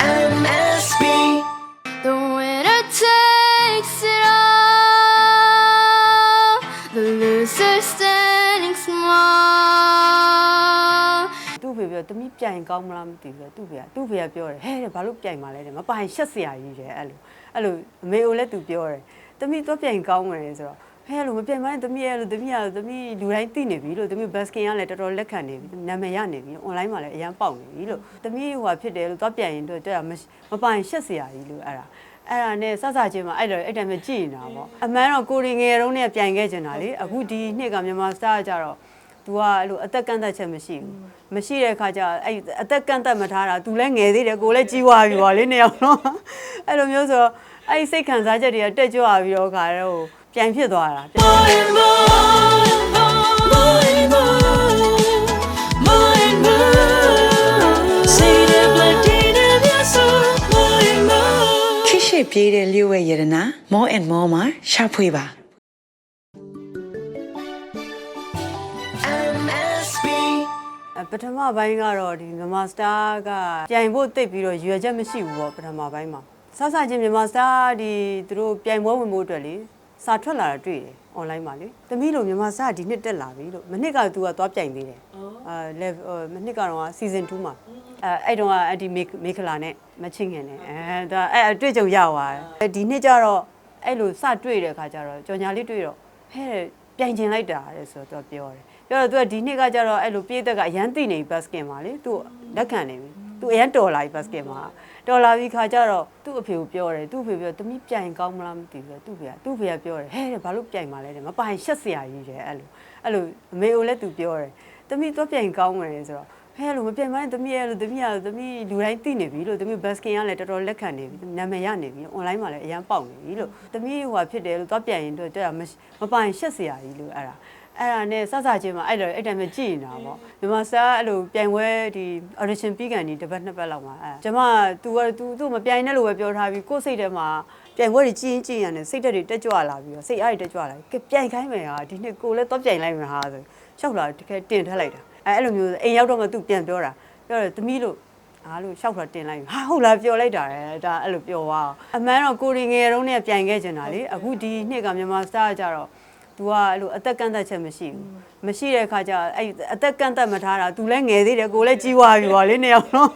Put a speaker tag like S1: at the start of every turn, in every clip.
S1: MSB.
S2: The winner takes it all. The loser standing small.
S3: သူ့ဖေပြောတမိပြိုင်ကောင်းမလားမသိဘူးလေသူ့ဖေကသူ့ဖေကပြောတယ်ဟဲ့တဲ့ဘာလို့ပြိုင်มาလဲတဲ့မပိုင်ရှက်စရာကြီးတယ်အဲ့လိုအဲ့လိုအမေကိုလည်းသူပြောတယ်တမိတော့ပြိုင်ကောင်းတယ်ဆိုတော့ ဟဲ့လို့မပြိုင်မနဲ့တမိရဲ့လို့တမိရလို့တမိလူတိုင်းသိနေပြီလို့တမိဘတ်စကင်ကလည်းတော်တော်လက်ခံနေပြီနာမည်ရနေပြီ online မှာလည်းအရန်ပေါက်နေပြီလို့တမိဟိုဟာဖြစ်တယ်လို့တော့ပြိုင်ရင်တော့တဲ့မပိုင်ရှက်စရာကြီးလို့အဲ့ဒါအဲ့ဒါနဲ့စစချင်းမှာအဲ့လိုအဲ့တည်းမှကြည်နေတာပေါ့အမှန်တော့ကိုရီငယ်တုန်းနဲ့ပြိုင်ခဲ့ကြတာလေအခုဒီနှစ်ကမြန်မာစတားကြတော့ तू ကအဲ့လိုအသက်ကန့်သက်ချက်မရှိဘူးမရှိတဲ့အခါကျအဲ့အသက်ကန့်သက်မထားတာ तू လည်းငယ်သေးတယ်ကိုလည်းကြီးွားပြီပါလေနှစ်ယောက်လုံးအဲ့လိုမျိုးဆိုတော့အဲ့ဒီစိတ်ခံစားချက်တွေကတက်ကြွပြီးတော့ခါတော့ ပြိုင်ဖြစ်သွားတာ
S1: More and more, more and more, more and more. Say the blood in your soul, more and more.
S4: ခိရှိပြေးတဲ့လျှို့ဝဲရတနာ more and more မှာရှာဖွေပါ
S1: MSB.
S3: အပထမပိုင်းကတော့ဒီမြန်မာစတာကပြိုင်ဖို့တိတ်ပြီးတော့ရွယ်ချက်မရှိဘူးပေါ့ပထမပိုင်းမှာစစချင်းမြန်မာစတာဒီသူတို့ပြိုင်ပွဲဝင်ဖို့အတွက်လေ စာထွက်လာတာတွေ့တယ် online မှာလေသမီးလိုမြန်မာစတာဒီနှစ်တက်လာပြီလို့မနှစ်ကသူကသွားပြိုင်သေးတယ်အာ level မနှစ်ကတော့ season 2မှာအဲအဲ့တုန်းကအဒီမေခလာနဲ့မချင်းငင်နဲ့အဲဒါအဲ့အတွေ့အကြုံရသွားတယ်ဒီနှစ်ကျတော့အဲ့လိုစတွေ့တဲ့အခါကျတော့ကြော်ညာလေးတွေ့တော့ဟဲ့ပြိုင်ကျင်လိုက်တာတဲ့ဆိုတော့သူကပြောတယ်ပြောတော့ तू ကဒီနှစ်ကကျတော့အဲ့လိုပြေးသက်ကအရန်သိနေပြီဘတ်စကင်မှာလေ तू လက်ခံနေပြီ तू အရန်တော်လာပြီဘတ်စကင်မှာတော်လာပြီခါကျတော့သူ့အဖေကိုပြောတယ်သူ့အဖေပြောတမိပြိုင်ကောင်းမလားမသိဘူးလေသူ့ဖေကသူ့ဖေကပြောတယ်ဟဲ့တဲ့ဘာလို့ပြိုင်มาလဲတဲ့မပိုင်ရှက်စရာကြီးတယ်အဲ့လိုအဲ့လိုအမေကိုလည်း तू ပြောတယ်တမိတော့ပြိုင်ကောင်းတယ်ဆိုတော့ဟဲ့လို့မပြိုင်မနဲ့တမိရဲ့လို့တမိရလို့တမိလူတိုင်းသိနေပြီလို့တမိဘတ်စကင်ကလည်းတော်တော်လက်ခံနေပြီနာမည်ရနေပြီ online မှာလည်းအရန်ပေါက်နေပြီလို့တမိဟိုဟာဖြစ်တယ်လို့တော့ပြိုင်ရင်တော့တဲ့မပိုင်ရှက်စရာကြီးလို့အဲ့ဒါ အဲ့ဒါနဲ့စစချင်းမှာအဲ့လိုအဲ့တည်းမှကြည်နေတာပေါ့မြန်မာစတာအဲ့လိုပြိုင်ပွဲဒီ audition ပြီးကန်ဒီတစ်ပတ်နှစ်ပတ်လောက်မှာအဲ့ကျမ तू က तू သူ့မပြိုင်နဲ့လို့ပဲပြောထားပြီးကိုယ့်စိတ်ထဲမှာပြိုင်ပွဲတွေကြည်ရင်ကြည်ရင်နဲ့စိတ်ဓာတ်တွေတက်ကြွလာပြီးတော့စိတ်အားတွေတက်ကြွလာပြီးကဲပြိုင်ခိုင်းမယ်ဟာဒီနှစ်ကိုလည်းတော့ပြိုင်လိုက်မယ်ဟာဆိုရှောက်လာတကယ်တင်ထက်လိုက်တာအဲ့အဲ့လိုမျိုးအိမ်ရောက်တော့မှ तू ပြန်ပြောတာပြောတယ်သမီးလို့အားလို့ရှောက်တာတင်လိုက်ပြီဟာဟုတ်လားပြောလိုက်တာလေဒါအဲ့လိုပြောသွားအမှန်တော့ကိုရီငယ်တုန်းနဲ့ပြိုင်ခဲ့ကြတာလေအခုဒီနှစ်ကမြန်မာစတာကြတော့ तू ကအဲ့လိုအသက်ကန့်သက်ချက်မရှိဘူးမရှိတဲ့အခါကျအဲ့အသက်ကန့်သက်မထားတာ तू လည်းငယ်သေးတယ်ကိုလည်းကြီးွားပြီပါလေနှစ်ယောက်လုံး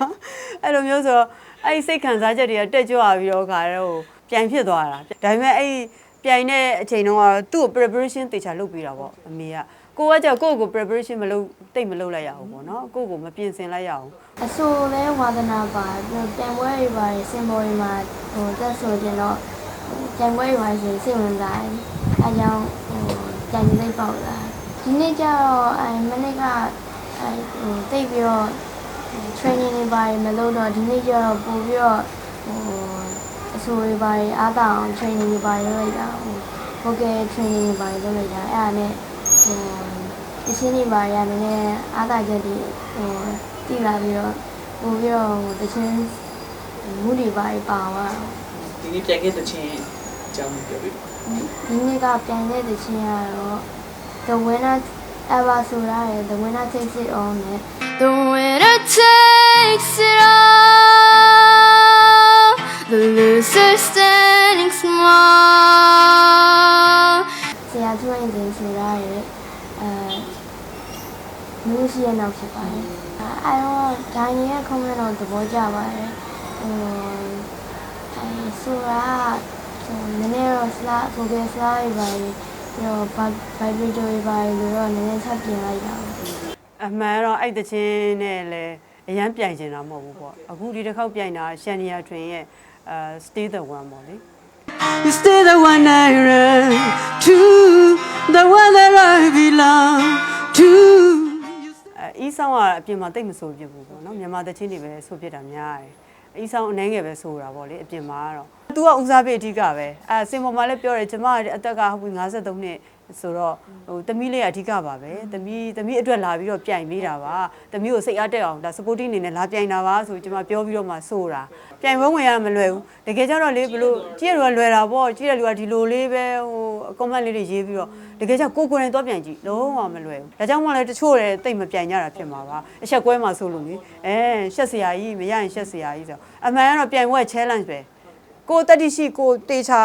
S3: အဲ့လိုမျိုးဆိုတော့အဲ့ဒီစိတ်ခံစားချက်တွေကတက်ကြွပြီးတော့ခါတော့ပြိုင်ဖြစ်သွားတာဒါပေမဲ့အဲ့ဒီပြိုင်တဲ့အချိန်တုန်းကသူ့ကို preparation တေချာလုပ်ပြီးတာပေါ့အမေကကိုကကြောက်ကိုယ့်ကို preparation မလုပ်တိတ်မလုပ်လိုက်ရအောင်ပေါ့နော်ကိုယ့်ကိုမပြင်ဆင်လိုက်ရအောင်
S5: အဆိုလဲဝါသနာပါပြန်ပွဲတွေပါတယ်စင်ပေါ်တွေမှာဟိုတက်ဆိုကြတော့ပြန်ပွဲတွေပါဆိုစိတ်ဝင်စားတယ် အဲကြောင့်ဟိုကြံနေပေါက်လာဒီနေ့ကျတော့အဲမနေ့ကအဲဟိုတိတ်ပြီးတော့ training တွေပါတယ်မလုပ်တော့ဒီနေ့ကျတော့ပို့ပြီးတော့ဟိုအဆိုတွေပါတယ်အားတောင်း training တွေပါတယ်လုပ်လိုက်တာဟို vocal training တွေပါတယ်လုပ်လိုက်တာအဲ့ဒါနဲ့ဟိုအရှင်းတွေပါရနည်းနည်းအားသာချက်တွေဟိုတည်လာပြီးတော့ပို့ပြီးတော့ဟိုတချင်းမူတွေပါပါသွား
S6: ဒီနေ့ပြန်ခဲ့တဲ့ချင်းအ ကြောင်းပြောပြပါ
S5: ဒီနေ့ကပြန်တဲ့တချင်းကတော့ The winner ever ဆိုရယ် The winner takes it all နဲ့
S2: The winner takes it all. The loser standing small.
S5: ဆရာကျွမ်းရင်ဆိုရယ်အဲမျိုးရှိရနောက်ဖြစ်ပါတယ်အဲတော့ဒိုင်ရဲ့ comment တော့သဘောကျပါတယ်ဟိုအဲဆိုတာ ဟိုနည်းနည်းတော့ slide focus slide တွေပါပြီးတော့ vibrator တွေပါလို့တော့နည်းနည်းဆက်ပြင်လိုက်တာပါ
S3: အမှန်တော့အဲ့တချင်းနဲ့လည်းအရန်ပြိုင်နေတာမဟုတ်ဘူးပေါ့အခုဒီတစ်ခေါက်ပြိုင်တာရှန်နီယာထွင်ရဲ့အဲ stay the one ပေါ့လေ You stay the one I run to the one that I belong to အဲအီးဆောင်ကအပြင်မှာတိတ်မဆိုပြဘူးပေါ့နော်မြန်မာတချင်းတွေပဲဆိုပြတာများတယ်အီးဆောင်အနှဲငယ်ပဲဆိုတာပေါ့လေအပြင်မှာကတော့ तू ကဦးစားပေးအဓိကပဲအဲစင်ပေါ်မှာလည်းပြောတယ်ကျမအသက်ကဟုတ်ပြီ53နှစ်ဆိုတော့ဟိုတမီးလေးကအဓိကပါပဲတမီးတမီးအတွက်လာပြီးတော့ပြိုင်ပေးတာပါတမီးကိုစိတ်အားတက်အောင်ဒါ supporting အနေနဲ့လာပြိုင်တာပါဆိုကျမပြောပြီးတော့မှဆိုတာပြိုင်ပွဲဝင်ရမလွယ်ဘူးတကယ်ကြတော့လေဘလို့ကြည့်ရလို့လွယ်တာပေါ့ကြည့်ရလူကဒီလိုလေးပဲဟို comment လေးတွေရေးပြီးတော့တကယ်ကြောင့်ကိုကိုယ်တိုင်တော့ပြန်ကြည့်လုံးဝမလွယ်ဘူးဒါကြောင့်မှလည်းတချို့လည်းတိတ်မပြန်ကြတာဖြစ်မှာပါအချက်ကွဲမှာဆိုလို့လေအဲရှက်စရာကြီးမရရင်ရှက်စရာကြီးဆိုအမှန်ကတော့ပြန်ပွဲ challenge ပဲ ကိုတက်တိရှိကိုတေချာ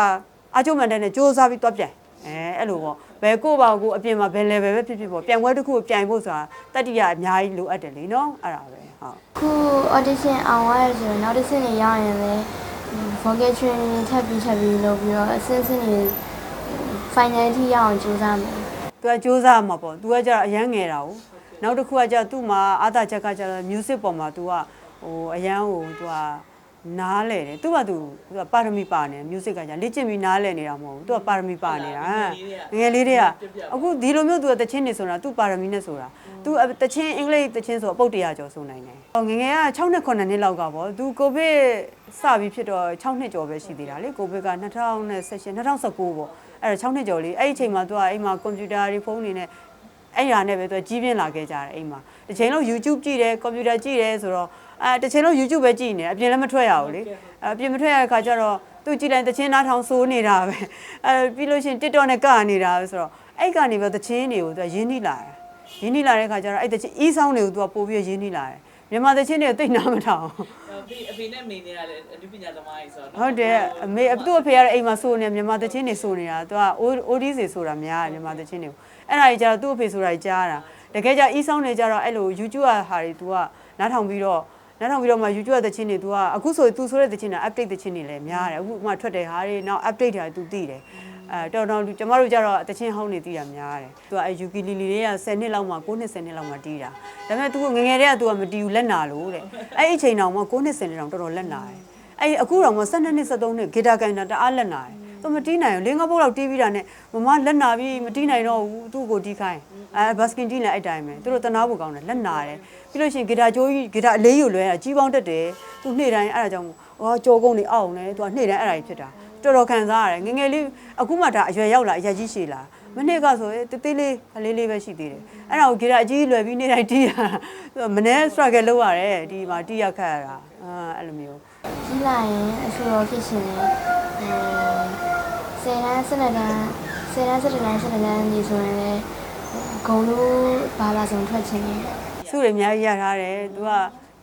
S3: အကျုံးမှန်တဲ့နဲ့စူးစမ်းပြီးတော့ပြန်အဲအဲ့လိုပေါ့ဘယ်ကိုပါကိုအပြင်မှာဘယ် level ပဲဖြစ်ဖြစ်ပေါ့ပြန်ပွဲတစ်ခုကိုပြန်ဖို့ဆိုတာတတိယအများကြီးလိုအပ်တယ်လေနော်အဲ့ဒါပဲဟုတ်
S5: ခု audition အောင်ရဆိုရင်နောက်တစ်ဆင့်နေရောက်ရင်လည်း vocal training ထပ်ပြီးထပ်ပြီးလုပ်ပြီးတော့အဆင့်ဆင့်နေ final ထိရအောင်ကြိုးစားမယ်
S3: သူကစူးစမ်းမှာပေါ့သူကကြတော့အရန်ငယ်တာ ਉਹ နောက်တစ်ခုကကြတော့သူ့မှာအာသာချက်ကကြတော့ music ပေါ်မှာ तू ကဟိုအရန်ဟို तू က နားလဲတယ်သူကသူသူကပါရမီပါနေ music ကညာလေ့ကျင့်ပြီးနားလဲနေတာမဟုတ်ဘူးသူကပါရမီပါနေတာငယ်လေးတွေကအခုဒီလိုမျိုးသူကတချင်းနေဆိုတာသူပါရမီနဲ့ဆိုတာသူတချင်းအင်္ဂလိပ်တချင်းဆိုအပုတ်တရာကျော်ဆိုနိုင်တယ်ဟောငငယ်က6နှစ်9နှစ်လောက်ကပေါ့သူကိုဗစ်စပြီးဖြစ်တော့6နှစ်ကျော်ပဲရှိသေးတာလေကိုဗစ်က2018 2019ပေါ့အဲ့တော့6နှစ်ကျော်လေးအဲ့ဒီအချိန်မှာသူကအိမ်မှာကွန်ပျူတာတွေဖုန်းတွေနဲ့အဲ့ဒါနဲ့ပဲသူကကြီးပြင်းလာခဲ့ကြတယ်အိမ်မှာတစ်ချိန်လုံး YouTube ကြည့်တယ်ကွန်ပျူတာကြည့်တယ်ဆိုတော့ အဲတစ်ချိန်လုံး YouTube ပဲကြည့်နေတယ်အပြင်လည်းမထွက်ရဘူးလေအဲအပြင်မထွက်ရတဲ့ခါကျတော့သူကြည့်လိုက်တချင်းနားထောင်စိုးနေတာပဲအဲပြီးလို့ရှိရင် TikTok နဲ့ကနေတာပဲဆိုတော့အဲ့ကနေပဲတချင်းတွေကိုသူကရင်းနှီးလာတယ်ရင်းနှီးလာတဲ့ခါကျတော့အဲ့တချင်းအီးဆောင်တွေကိုသူကပို့ပြီးရင်းနှီးလာတယ်မြန်မာတချင်းတွေကိုသိနာမထောင်
S6: အဖေအဖေနဲ့မေနေတာလည်းအနုပညာသမားကြီးဆိုတော့
S3: ဟုတ်တယ်အမေအတူအဖေကတော့အိမ်မှာစိုးနေမြန်မာတချင်းတွေစိုးနေတာသူက OD စီဆိုတာများတယ်မြန်မာတချင်းတွေကိုအဲ့ဒါကြီးကျတော့သူ့အဖေဆိုတာကြီးကြားတာတကယ်ကြအီးဆောင်နေကြတော့အဲ့လို YouTube ဟာတွေ तू ကနားထောင်ပြီးတော့ နားထောင်ပြီးတော့မှ YouTube တချင်းတွေ तू ကအခုဆို तू ဆိုတဲ့တချင်းတွေ update တချင်းတွေလည်းများတယ်အခုမှထွက်တဲ့ဟာတွေနောက် update တွေ तू သိတယ်အဲတော်တော်ကျမတို့ကြတော့တချင်းဟောင်းနေသိတာများတယ်။ तू ကအဲ ukulele တွေက10နှစ်လောက်မှ9နှစ်10နှစ်လောက်မှတီးတာ။ဒါပေမဲ့ तू ငငယ်တည်းက तू ကမတီးဘူးလက်နာလို့တဲ့။အဲ့ဒီအချိန်တောင်မှ9နှစ်10နှစ်တောင်တော်တော်လက်နာတယ်။အဲ့ဒီအခုတောင်မှ12နှစ်13နှစ်ဂီတာကန်တာတအားလက်နာတယ်။ तू မတီးနိုင်ဘူးလင်းကားပုတ်လောက်တီးပြီးတာနဲ့မမလက်နာပြီးမတီးနိုင်တော့ဘူးသူ့ကိုတီးခိုင်းအဲဘတ်စကင်တီးလည်းအဲ့တိုင်းပဲသူတို့တနာဖို့ကောင်းတယ်လက်နာတယ်ပြီးလို့ရှိရင်ဂီတာကြိုးကြီးဂီတာအလေးယူလွဲတာကြီးပေါင်းတက်တယ်သူနေ့တိုင်းအဲ့ဒါကြောင့်ဟောကြောကုန်းနေအောက်နေသူကနေ့တိုင်းအဲ့ဒါကြီးဖြစ်တာတော်တော်ခံစားရတယ်ငယ်ငယ်လေးအခုမှဒါအရွယ်ရောက်လာအရက်ကြီးရှည်လာမနေ့ကဆိုရင်တေးသေးလေးကလေးလေးပဲရှိသေးတယ်အဲ့ဒါကိုဂီတာအကြီးလွယ်ပြီးနေ့တိုင်းတီးရတာမနေ့ struggle လုပ်ရတယ်ဒီမှာတီးရခတ်ရတာအာအဲ့လိုမျိုး
S5: ကြီးလာရင်အဆူတော်ဖြစ်ရှင်တယ်ဟို 10တန်း12တန်း10တန်း12တန်း12တန်းညီဆိုရင်လည်းအကုန်လုံးဘာသာစုံထွက်ခြင်းလေ
S3: စုတွေအများကြီးရထားတယ်သူက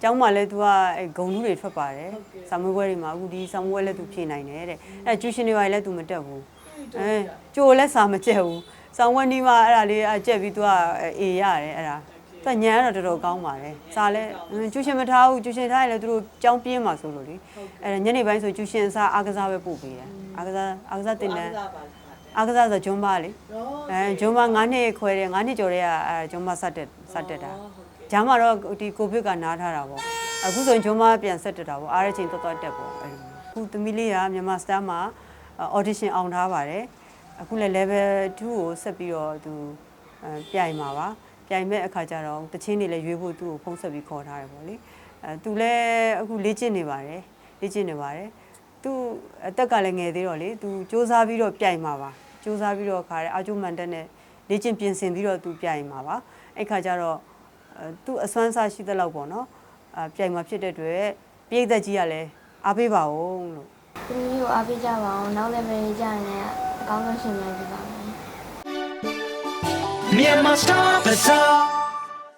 S3: ကျောင်းမှာလည်းသူကအဲဂုံလူတွေထွက်ပါတယ်။စာမွေးပွဲတွေမှာအခုဒီစာမွေးပွဲလည်းသူဖြေနိုင်တယ်တဲ့။အဲကျူရှင်တွေပါလည်းသူမတက်ဘူး။အဲကြိုလည်းစာမကျက်ဘူး။စာဝက်နီးမှာအဲ့ဒါလေးအကျက်ပြီးသူကအေရတယ်အဲ့ဒါ။သူကညံကတော့တော်တော်ကောင်းပါတယ်။စာလည်းကျူရှင်မထားဘူး။ကျူရှင်ထားရင်လည်းသူတို့ကျောင်းပြင်းမှာဆိုလို့လေ။အဲညနေပိုင်းဆိုကျူရှင်စာအားကစားပဲပို့ပေးတယ်။ အားကစားအားကစားတင်တယ်။အားကစားဆိုဂျွန်ဘာလေအဲဂျွန်ဘာ9နှစ်ခွဲတယ်9နှစ်ကျော်တဲ့ကအဲဂျွန်ဘာစတက်စတက်တာဂျာမှာတော့ဒီကိုဗစ်ကနားထားတာပေါ့အခုဆိုရင်ဂျွန်ဘာပြန်ဆက်တက်တာပေါ့အားရချင်းတော်တော်တက်ပေါ့အဲ့လိုအခုသမီးလေးကမြန်မာစတာမှာ audition အောင်ထားပါတယ်အခုလည်း level 2ကိုဆက်ပြီးတော့သူအဲပြိုင်မှာပါပြိုင်မဲ့အခါကျတော့တချင်းတွေလည်းရွေးဖို့သူ့ကိုဖုံးဆက်ပြီးခေါ်ထားတယ်ပေါ့လေအဲသူလည်းအခုလေ့ကျင့်နေပါတယ်လေ့ကျင့်နေပါတယ် သူအသက်ကလည်းငယ်သေးတော့လေသူစူးစမ်းပြီးတော့ပြိုင်မှာပါစူးစမ်းပြီးတော့ခါရဲအာကျုံမန်တက်နဲ့လေ့ကျင့်ပြင်ဆင်ပြီးတော့သူပြိုင်မှာပါအဲ့ခါကျတော့အဲသူအစွမ်းစားရှိတဲ့လောက်ပေါ့နော်အပြိုင်မှာဖြစ်တဲ့အတွက်ပြည်သက်ကြီးကလည်းအားပေးပါဦးလို့
S5: ဒီမျိုးကိုအားပေးကြပါအောင်နောက်လည်းပဲကြရင်လည်းအကောင်းဆုံးရှင်များပြပါမယ်
S7: Myanmar Star Bazaar